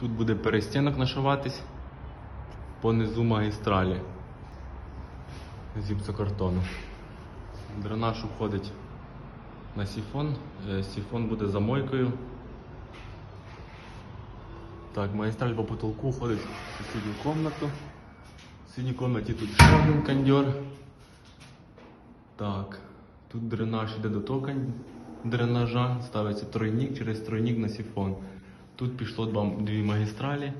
Тут буде перестінок нашиватись по низу магістралі з гіпсокартону. Дренаж уходить на сіфон. Е, Сіфон буде за мойкою. Так, магістраль по потолку входить в сусідню кімнату. В сусідній кімнаті тут ще один кондьор. Так, тут дренаж йде до того дренажа, ставиться тройник через тройник на сіфон. Тут пішло дві магістралі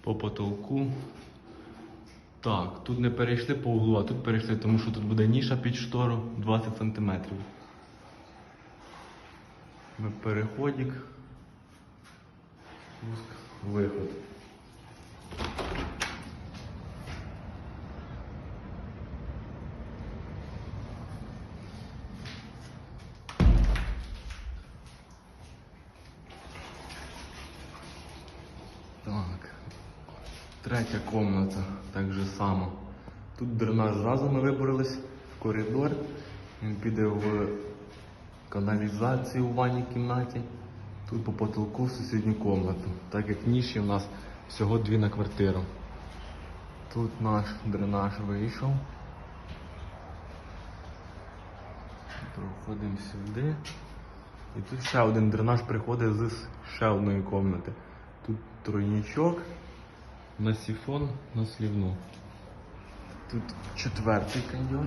по потолку. Так, тут не перейшли по углу, а тут перейшли, тому що тут буде ніша під штору 20 см. Переходик. Виход. Третя комната, так же само. Тут дренаж зразу ми виборолись в коридор. Він піде в каналізацію у ванній кімнаті. Тут по потолку в сусідню комнату. Так як ніші у нас всього дві на квартиру. Тут наш дренаж вийшов. Проходимо сюди. І тут ще один дренаж приходить з ще одної кімнати. Тут тройничок на сифон, на слівну. Тут четвертий кондьор.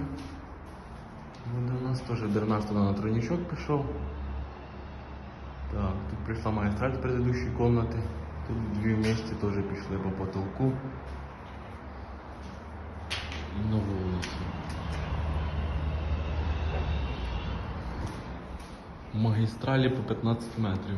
Буде у нас теж дренаж туди на тройничок пішов. Так, тут прийшла магістраль з предыдущої кімнати. Тут дві вместе теж пішли по потолку. На вулицю. Магістралі по 15 метрів.